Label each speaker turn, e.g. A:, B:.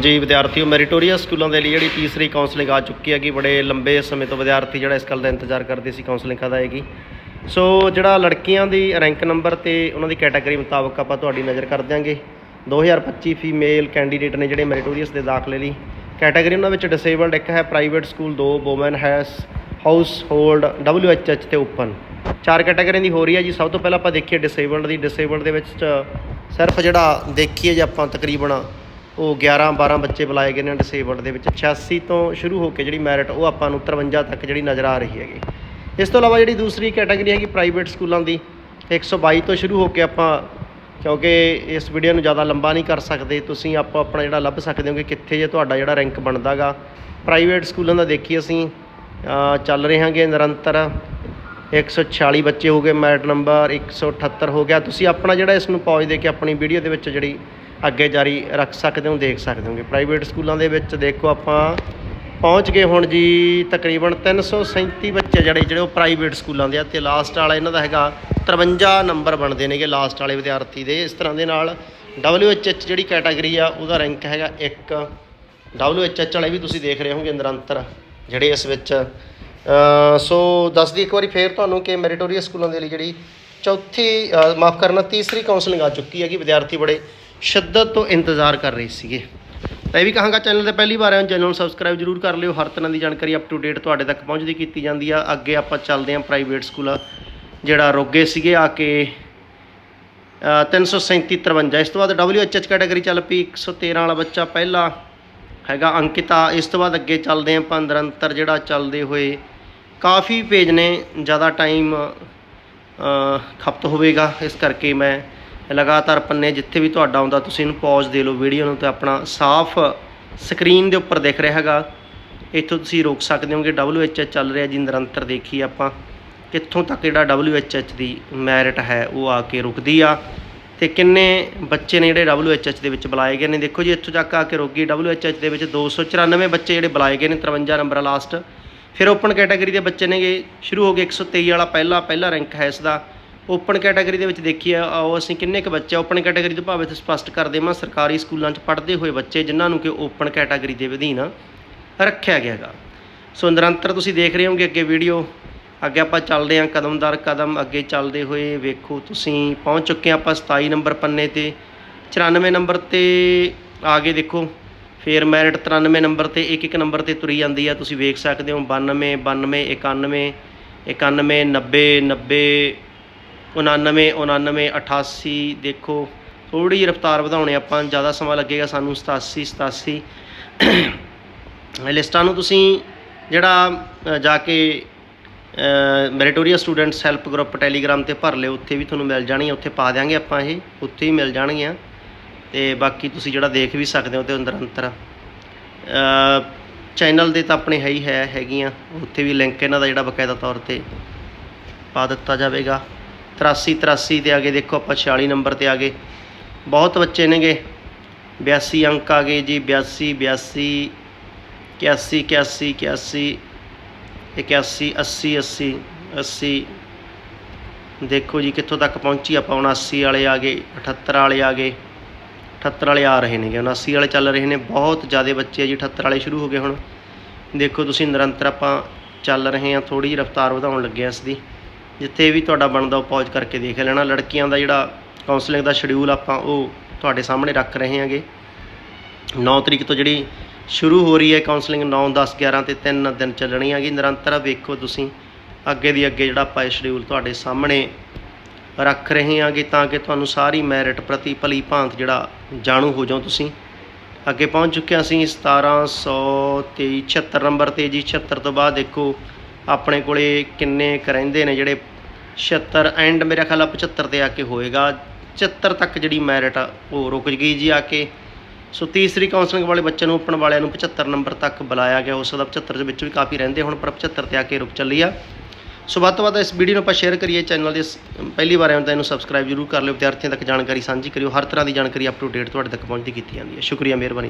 A: ਜੀ, ਵਿਦਿਆਰਥੀਓ ਮੈਰੀਟੋਰੀਅਸ ਸਕੂਲਾਂ ਦੇ ਲਈ ਜਿਹੜੀ ਤੀਸਰੀ ਕਾਉਂਸਲਿੰਗ ਆ ਚੁੱਕੀ ਹੈਗੀ, ਬੜੇ ਲੰਬੇ ਸਮੇਂ ਤੋਂ ਵਿਦਿਆਰਥੀ ਜਿਹੜਾ ਇਸ ਗੱਲ ਦਾ ਇੰਤਜ਼ਾਰ ਕਰਦੇ ਸੀ ਕਾਉਂਸਲਿੰਗ ਕਦ ਆਏਗੀ ਸੋ ਜਿਹੜਾ ਲੜਕੀਆਂ ਦੀ ਰੈਂਕ ਨੰਬਰ ਤੇ ਉਹਨਾਂ ਦੀ ਕੈਟਾਗਰੀ ਮੁਤਾਬਕ ਆਪਾਂ ਤੁਹਾਡੀ ਨਜ਼ਰ ਕਰ ਦਿਆਂਗੇ। 2025 ਫੀਮੇਲ ਕੈਂਡੀਡੇਟ ਨੇ ਜਿਹੜੇ ਮੈਰੀਟੋਰੀਅਸ ਦੇ ਦਾਖਲੇ ਲਈ। ਕੈਟਾਗਰੀ ਉਹਨਾਂ ਵਿੱਚ ਡਿਸੇਬਲਡ ਇੱਕ ਹੈ ਪ੍ਰਾਈਵੇਟ ਸਕੂਲ ਦੋ woman has household WHH ਤੇ ਓਪਨ ਚਾਰ ਕੈਟਾਗਰੀਆਂ ਦੀ ਹੋ ਰਹੀ ਹੈ ਜੀ। ਸਭ ਤੋਂ ਪਹਿਲਾਂ ਆਪਾਂ ਦੇਖੀਏ ਡਿਸੇਬਲਡ ਦੀ। ਡਿਸੇਬਲਡ ਦੇ ਵਿੱਚ ਸਿਰਫ ਜਿਹੜਾ ਦੇਖੀਏ ਜੇ ਆਪਾਂ ਤਕਰੀਬਨ ਉਹ 11 12 ਬੱਚੇ ਬੁਲਾਏ ਗਏ ਨੇ ਡਿਸੇਬਲਡ ਦੇ ਵਿੱਚ। 86 ਤੋਂ ਸ਼ੁਰੂ ਹੋ ਕੇ ਜਿਹੜੀ ਮੈਰਿਟ ਉਹ ਆਪਾਂ ਨੂੰ 53 ਤੱਕ ਜਿਹੜੀ ਨਜ਼ਰ ਆ ਰਹੀ ਹੈਗੀ। ਇਸ ਤੋਂ ਇਲਾਵਾ ਜਿਹੜੀ ਦੂਸਰੀ ਕੈਟਾਗਰੀ ਹੈਗੀ ਪ੍ਰਾਈਵੇਟ ਸਕੂਲਾਂ ਦੀ 122 ਤੋਂ ਸ਼ੁਰੂ ਹੋ ਕੇ ਆਪਾਂ, ਕਿਉਂਕਿ ਇਸ ਵੀਡੀਓ ਨੂੰ ਜ਼ਿਆਦਾ ਲੰਬਾ ਨਹੀਂ ਕਰ ਸਕਦੇ, ਤੁਸੀਂ ਆਪੋ ਆਪਣਾ ਜਿਹੜਾ ਲੱਭ ਸਕਦੇ ਹੋ ਕਿ ਕਿੱਥੇ ਜੇ ਤੁਹਾਡਾ ਜਿਹੜਾ ਰੈਂਕ ਬਣਦਾਗਾ। ਪ੍ਰਾਈਵੇਟ ਸਕੂਲਾਂ ਦਾ ਦੇਖੀ ਅਸੀਂ ਚੱਲ ਰਹੇ ਹਾਂਗੇ ਨਿਰੰਤਰ। 146 ਬੱਚੇ ਹੋ ਗਏ ਮੈਰਿਟ ਨੰਬਰ 178 ਹੋ ਗਿਆ। ਤੁਸੀਂ ਆਪਣਾ ਜਿਹੜਾ ਇਸ ਨੂੰ ਪੌਜ ਦੇ ਕੇ ਆਪਣੀ ਵੀਡੀਓ ਦੇ ਵਿੱਚ ਜਿਹੜੀ ਅੱਗੇ ਜਾਰੀ ਰੱਖ ਸਕਦੇ ਹੋ ਦੇਖ ਸਕਦੇ ਹੋਗੇ। ਪ੍ਰਾਈਵੇਟ ਸਕੂਲਾਂ ਦੇ ਵਿੱਚ ਦੇਖੋ ਆਪਾਂ ਪਹੁੰਚ ਗਏ ਹੁਣ ਜੀ ਤਕਰੀਬਨ 337 ਬੱਚੇ ਜਿਹੜੇ ਜਿਹੜੇ ਉਹ ਪ੍ਰਾਈਵੇਟ ਸਕੂਲਾਂ ਦੇ ਆ ਤੇ ਲਾਸਟ ਵਾਲਾ ਇਹਨਾਂ ਦਾ ਹੈਗਾ 53 ਨੰਬਰ ਬਣਦੇ ਨੇਗੇ ਲਾਸਟ ਵਾਲੇ ਵਿਦਿਆਰਥੀ ਦੇ। ਇਸ ਤਰ੍ਹਾਂ ਦੇ ਨਾਲ WHH ਜਿਹੜੀ ਕੈਟਾਗਰੀ ਆ ਉਹਦਾ ਰੈਂਕ ਹੈਗਾ 1 WHH ਵਾਲੇ ਵੀ ਤੁਸੀਂ ਦੇਖ ਰਹੇ ਹੋਗੇ ਨਿਰੰਤਰ ਜਿਹੜੇ ਇਸ ਵਿੱਚ। ਅ, ਸੋ ਦੱਸਦੀ ਇੱਕ ਵਾਰੀ ਫੇਰ ਤੁਹਾਨੂੰ ਕਿ ਮੈਰੀਟੋਰੀਅਸ ਸਕੂਲਾਂ ਦੇ ਲਈ ਜਿਹੜੀ ਚੌਥੀ ਮਾਫ ਕਰਨਾ ਤੀਸਰੀ ਕਾਉਂਸਲਿੰਗ ਆ ਚੁੱਕੀ ਹੈ ਕਿ ਵਿਦਿਆਰਥੀ ਬੜੇ ਸ਼ਿੱਦਤ ਤੋਂ ਇੰਤਜ਼ਾਰ ਕਰ ਰਹੇ ਸੀਗੇ। ਤਾਂ ਇਹ ਵੀ ਕਹਾਂਗਾ ਚੈਨਲ ਤੇ ਪਹਿਲੀ ਵਾਰ ਆਏ ਹੋ ਚੈਨਲ ਨੂੰ ਸਬਸਕ੍ਰਾਈਬ ਜਰੂਰ ਕਰ ਲਿਓ। ਹਰ ਤਰ੍ਹਾਂ ਦੀ ਜਾਣਕਾਰੀ ਅਪ ਟੂ ਡੇਟ ਤੁਹਾਡੇ ਤੱਕ ਪਹੁੰਚਦੀ ਕੀਤੀ ਜਾਂਦੀ ਆ। ਅੱਗੇ ਆਪਾਂ ਚੱਲਦੇ ਹਾਂ ਪ੍ਰਾਈਵੇਟ ਸਕੂਲ ਜਿਹੜਾ ਰੋਗੇ ਸੀਗੇ ਆ ਕੇ ਅ, 337 53 ਇਸ ਤੋਂ ਬਾਅਦ WHH ਕੈਟਾਗਰੀ ਚੱਲ ਪਈ 113 ਵਾਲਾ ਬੱਚਾ ਪਹਿਲਾ ਹੈਗਾ ਅੰਕਿਤਾ। ਇਸ ਤੋਂ ਬਾਅਦ ਅੱਗੇ ਚੱਲਦੇ ਹਾਂ ਆਪਾਂ ਨਿਰੰਤਰ ਜਿਹੜਾ ਚੱਲਦੇ ਹੋਏ ਕਾਫੀ ਪੇਜ ਨੇ ਜ਼ਿਆਦਾ ਟਾਈਮ ਖਪਤ ਹੋਵੇਗਾ। ਇਸ ਕਰਕੇ ਮੈਂ ਲਗਾਤਾਰ ਪੰਨੇ ਜਿੱਥੇ ਵੀ ਤੁਹਾਡਾ ਆਉਂਦਾ, ਤੁਸੀਂ ਇਹਨੂੰ ਪੌਜ਼ ਦੇ ਲਓ ਵੀਡੀਓ ਨੂੰ ਤੇ ਆਪਣਾ ਸਾਫ਼ ਸਕਰੀਨ ਦੇ ਉੱਪਰ ਦਿਖ ਰਿਹਾ ਹੈਗਾ। ਇੱਥੋਂ ਤੁਸੀਂ ਰੋਕ ਸਕਦੇ ਹੋਗੇ WHH ਚੱਲ ਰਿਹਾ ਜੀ, ਨਿਰੰਤਰ ਦੇਖੀ ਆਪਾਂ। ਕਿੱਥੋਂ ਤੱਕ ਜਿਹੜਾ WHH ਦੀ ਮੈਰਿਟ ਹੈ, ਉਹ ਆ ਕੇ ਰੁਕਦੀ ਆ। ਤੇ ਕਿੰਨੇ ਬੱਚੇ ਨੇ ਜਿਹੜੇ WHH ਦੇ ਵਿੱਚ ਬੁਲਾਏ ਗਏ ਨੇ? ਦੇਖੋ ਜੀ, ਇੱਥੋਂ ਤੱਕ ਆ ਕੇ ਰੁਕ ਗਈ। WHH ਦੇ ਵਿੱਚ 294 ਬੱਚੇ ਜਿਹੜੇ ਬੁਲਾਏ ਗਏ ਨੇ 53 ਨੰਬਰ ਲਾਸਟ ਫਿਰ ਓਪਨ ਕੈਟਾਗਰੀ ਦੇ ਬੱਚੇ ਨੇਗੇ। ਸ਼ੁਰੂ ਹੋ ਗਏ 123 ਵਾਲਾ ਪਹਿਲਾ ਪਹਿਲਾ ਰੈਂਕ ਹੈ ਇਸ ਦਾ ਓਪਨ ਕੈਟਾਗਰੀ ਦੇ ਵਿੱਚ ਦੇਖੀਏ ਆਓ ਅਸੀਂ ਕਿੰਨੇ ਕੁ ਬੱਚੇ ਓਪਨ ਕੈਟਾਗਰੀ ਤੋਂ ਭਾਵੇਂ ਤੇ ਸਪਸ਼ਟ ਕਰ ਦੇਵਾਂ, ਸਰਕਾਰੀ ਸਕੂਲਾਂ 'ਚ ਪੜ੍ਹਦੇ ਹੋਏ ਬੱਚੇ ਜਿਨ੍ਹਾਂ ਨੂੰ ਕਿ ਓਪਨ ਕੈਟਾਗਰੀ ਦੇ ਅਧੀਨ ਰੱਖਿਆ ਗਿਆ ਹੈਗਾ। ਸੋ ਨਿਰੰਤਰ ਤੁਸੀਂ ਦੇਖ ਰਹੇ ਹੋਗੇ ਅੱਗੇ ਵੀਡੀਓ ਅੱਗੇ ਆਪਾਂ ਚੱਲਦੇ ਹਾਂ ਕਦਮਦਾਰ ਕਦਮ, ਅੱਗੇ ਚੱਲਦੇ ਹੋਏ ਵੇਖੋ ਤੁਸੀਂ ਪਹੁੰਚ ਚੁੱਕੇ ਹਾਂ ਆਪਾਂ 27 ਨੰਬਰ ਪੰਨੇ ਤੇ 94 ਨੰਬਰ ਤੇ ਆ ਗਏ ਦੇਖੋ, ਫੇਰ ਮੈਰਿਟ 93 ਨੰਬਰ ਤੇ, ਇੱਕ ਇੱਕ ਨੰਬਰ ਤੇ ਤੁਰੀ ਜਾਂਦੀ ਆ, ਤੁਸੀਂ ਵੇਖ ਸਕਦੇ ਹੋ 92 92 91 91 90 90 99 99 88 ਦੇਖੋ ਥੋੜੀ ਜਿਹੀ ਰਫ਼ਤਾਰ ਵਧਾਉਣੇ ਆਪਾਂ, ਜ਼ਿਆਦਾ ਸਮਾਂ ਲੱਗੇਗਾ ਸਾਨੂੰ 87 87 ਲਿਸਟਾਂ ਨੂੰ ਤੁਸੀਂ ਜਿਹੜਾ ਜਾ ਕੇ meritorious students help group telegram ਤੇ ਭਰ ਲਿਓ, ਉੱਥੇ ਵੀ ਤੁਹਾਨੂੰ ਮਿਲ ਜਾਣਗੀਆਂ, ਉੱਥੇ ਪਾ ਦਿਆਂਗੇ ਆਪਾਂ ਇਹ, ਉੱਥੇ ਹੀ ਮਿਲ ਜਾਣਗੀਆਂ। ਤੇ ਬਾਕੀ ਤੁਸੀਂ ਜਿਹੜਾ ਦੇਖ ਵੀ ਸਕਦੇ ਹੋ ਤੇ ਅੰਦਰ ਅੰਤਰ। ਚੈਨਲ ਦੇ ਤਾਂ ਆਪਣੇ ਹੈ ਹੀ ਹੈ, ਹੈਗੀਆਂ, ਉੱਥੇ ਵੀ ਲਿੰਕ ਇਹਨਾਂ ਦਾ ਜਿਹੜਾ ਬਕਾਇਦਾ ਤੌਰ ਤੇ ਪਾ ਦਿੱਤਾ ਜਾਵੇਗਾ। 83 83 ਤੇ ਆ ਗਏ ਦੇਖੋ ਆਪਾਂ 46 ਨੰਬਰ ਤੇ ਆ ਗਏ ਬਹੁਤ ਬੱਚੇ ਨੇਗੇ। 82 ਅੰਕ ਆ ਗਏ ਜੀ 82 82 81 81 81 81 80 80 80 ਦੇਖੋ ਜੀ ਕਿੱਥੋਂ ਤੱਕ ਪਹੁੰਚੀ ਆਪਾਂ 79 ਵਾਲੇ ਆ ਗਏ 78 ਵਾਲੇ ਆ ਗਏ। 78 ਵਾਲੇ ਆ ਰਹੇ ਨੇਗੇ 79 ਵਾਲੇ ਚੱਲ ਰਹੇ ਨੇ। ਬਹੁਤ ਜ਼ਿਆਦਾ ਬੱਚੇ ਆ ਜੀ 78 ਵਾਲੇ ਸ਼ੁਰੂ ਹੋ ਗਏ ਹੁਣ। ਦੇਖੋ ਤੁਸੀਂ ਨਿਰੰਤਰ ਆਪਾਂ ਚੱਲ ਰਹੇ ਹਾਂ ਥੋੜੀ ਜਿਹੀ ਰਫ਼ਤਾਰ ਵਧਾਉਣ ਲੱਗੇ ਹਾਂ ਇਸ ਦੀ। ਜਿੱਥੇ ਵੀ ਤੁਹਾਡਾ ਬਣਦਾ ਉਹ ਪੌਜ਼ ਕਰਕੇ ਦੇਖ ਲੈਣਾ। ਲੜਕੀਆਂ ਦਾ ਜਿਹੜਾ ਕਾਉਂਸਲਿੰਗ ਦਾ ਸ਼ਡਿਊਲ ਆਪਾਂ ਉਹ ਤੁਹਾਡੇ ਸਾਹਮਣੇ ਰੱਖ ਰਹੇ ਹਾਂਗੇ। 9 ਤਰੀਕ ਤੋਂ ਜਿਹੜੀ ਸ਼ੁਰੂ ਹੋ ਰਹੀ ਹੈ ਕਾਉਂਸਲਿੰਗ 9 10 11 ਤੇ 3 ਦਿਨ ਚੱਲਣੀ ਹੈਗੀ। ਨਿਰੰਤਰ ਵੇਖੋ ਤੁਸੀਂ ਅੱਗੇ ਦੀ ਅੱਗੇ ਜਿਹੜਾ ਆਪਾਂ ਇਹ ਸ਼ਡਿਊਲ ਤੁਹਾਡੇ ਸਾਹਮਣੇ ਰੱਖ ਰਹੇ ਹਾਂਗੇ ਤਾਂ ਕਿ ਤੁਹਾਨੂੰ ਸਾਰੀ ਮੈਰਿਟ ਪ੍ਰਤੀ ਭਲੀ ਭਾਂਤ ਜਿਹੜਾ ਜਾਣੂ ਹੋ ਜਾਓ ਤੁਸੀਂ। ਅੱਗੇ ਪਹੁੰਚ ਚੁੱਕੇ ਹਾਂ ਅਸੀਂ 1723 76 ਨੰਬਰ ਤੇ ਜੀ। 76 ਤੋਂ ਬਾਅਦ ਦੇਖੋ ਆਪਣੇ ਕੋਲੇ ਕਿੰਨੇ ਕੁ ਰਹਿੰਦੇ ਨੇ ਜਿਹੜੇ 76 ਐਂਡ ਮੇਰਾ ਖਿਆਲ ਆ 75 ਤੇ ਆ ਕੇ ਹੋਏਗਾ। 74 ਤੱਕ ਜਿਹੜੀ ਮੈਰਿਟ ਆ, ਉਹ ਰੁਕ ਗਈ ਜੀ ਆ ਕੇ। ਸੋ ਤੀਸਰੀ ਕਾਉਂਸਲਿੰਗ ਵਾਲੇ ਬੱਚੇ ਨੂੰ ਓਪਨ ਵਾਲਿਆਂ ਨੂੰ 75 ਨੰਬਰ ਤੱਕ ਬੁਲਾਇਆ ਗਿਆ। ਉਸ ਦਾ 75 ਦੇ ਵਿੱਚ ਵੀ ਕਾਫੀ ਰਹਿੰਦੇ ਹੁਣ, ਪਰ 75 ਤੇ ਆ ਕੇ ਰੁਕ ਚੱਲੀ ਆ। ਸੋ ਵੱਧ ਤੋਂ ਵੱਧ ਇਸ ਵੀਡੀਓ ਨੂੰ ਆਪਾਂ ਸ਼ੇਅਰ ਕਰੀਏ ਚੈਨਲ ਦੇ ਸ- ਪਹਿਲੀ ਵਾਰ ਆਏ ਤਾਂ ਇਹਨੂੰ ਸਬਸਕ੍ਰਾਈਬ ਜ਼ਰੂਰ ਕਰ ਲਿਓ। ਵਿਦਿਆਰਥੀਆਂ ਤੱਕ ਜਾਣਕਾਰੀ ਸਾਂਝੀ ਕਰਿਓ। ਹਰ ਤਰ੍ਹਾਂ ਦੀ ਜਾਣਕਾਰੀ ਅਪ ਟੂ ਡੇਟ ਤੁਹਾਡੇ ਤੱਕ ਪਹੁੰਚਦੀ ਕੀਤੀ ਜਾਂਦੀ ਹੈ। ਸ਼ੁਕਰੀਆ, ਮਿਹਰਬਾਨੀ।